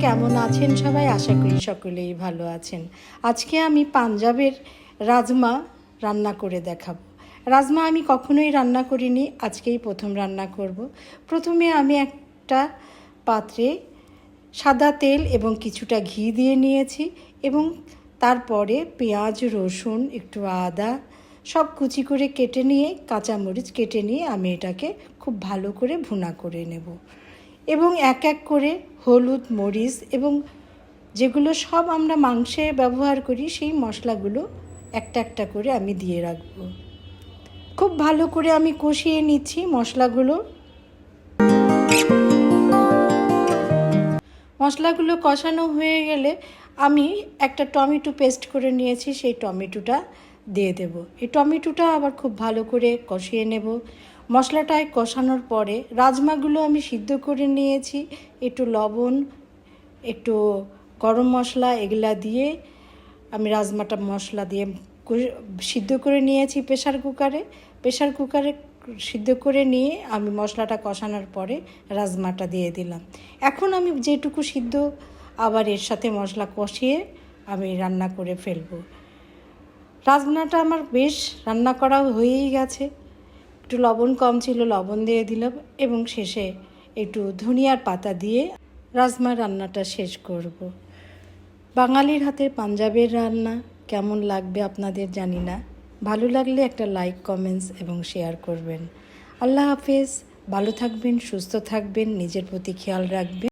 কেমন আছেন সবাই? আশা করি সকলেই ভালো আছেন। আজকে আমি পাঞ্জাবের রাজমা রান্না করে দেখাবো। রাজমা আমি কখনোই রান্না করিনি, আজকেই প্রথম রান্না করব। প্রথমে আমি একটা পাত্রে সাদা তেল এবং কিছুটা ঘি দিয়ে নিয়েছি এবং তারপরে পেঁয়াজ, রসুন, একটু আদা সব কুচি করে কেটে নিয়ে, কাঁচামরিচ কেটে নিয়ে আমি এটাকে খুব ভালো করে ভুনা করে নেব। এবং এক এক করে হলুদ, মরিচ এবং যেগুলো সব আমরা মাংসে ব্যবহার করি, সেই মশলাগুলো একটা একটা করে আমি দিয়ে রাখব। খুব ভালো করে আমি কষিয়ে নিচ্ছি মশলাগুলো। মশলাগুলো কষানো হয়ে গেলে আমি একটা টমেটো পেস্ট করে নিয়েছি, সেই টমেটোটা দিয়ে দেব। এই টমেটোটা আবার খুব ভালো করে কষিয়ে নেব। মশলাটায় কষানোর পরে রাজমাগুলো আমি সিদ্ধ করে নিয়েছি। একটু লবণ, একটু গরম মশলা এগুলা দিয়ে আমি রাজমাটা মশলা দিয়ে সিদ্ধ করে নিয়েছি প্রেশার কুকারে। প্রেশার কুকারে সিদ্ধ করে নিয়ে আমি মশলাটা কষানোর পরে রাজমাটা দিয়ে দিলাম। এখন আমি যেটুকু সিদ্ধ আবার এর সাথে মশলা কষিয়ে আমি রান্না করে ফেলব। রাজমাটা আমার বেশ রান্না করা হয়েই গেছে। একটু লবণ কম ছিল, লবণ দিয়ে দিলাম এবং শেষে একটু ধনিয়ার পাতা দিয়ে রাজমা রান্নাটা শেষ করব। বাঙালির হাতের পাঞ্জাবের রান্না কেমন লাগবে আপনাদের জানি না। ভালো লাগলে একটা লাইক, কমেন্টস এবং শেয়ার করবেন। আল্লাহ হাফেজ। ভালো থাকবেন, সুস্থ থাকবেন, নিজের প্রতি খেয়াল রাখবেন।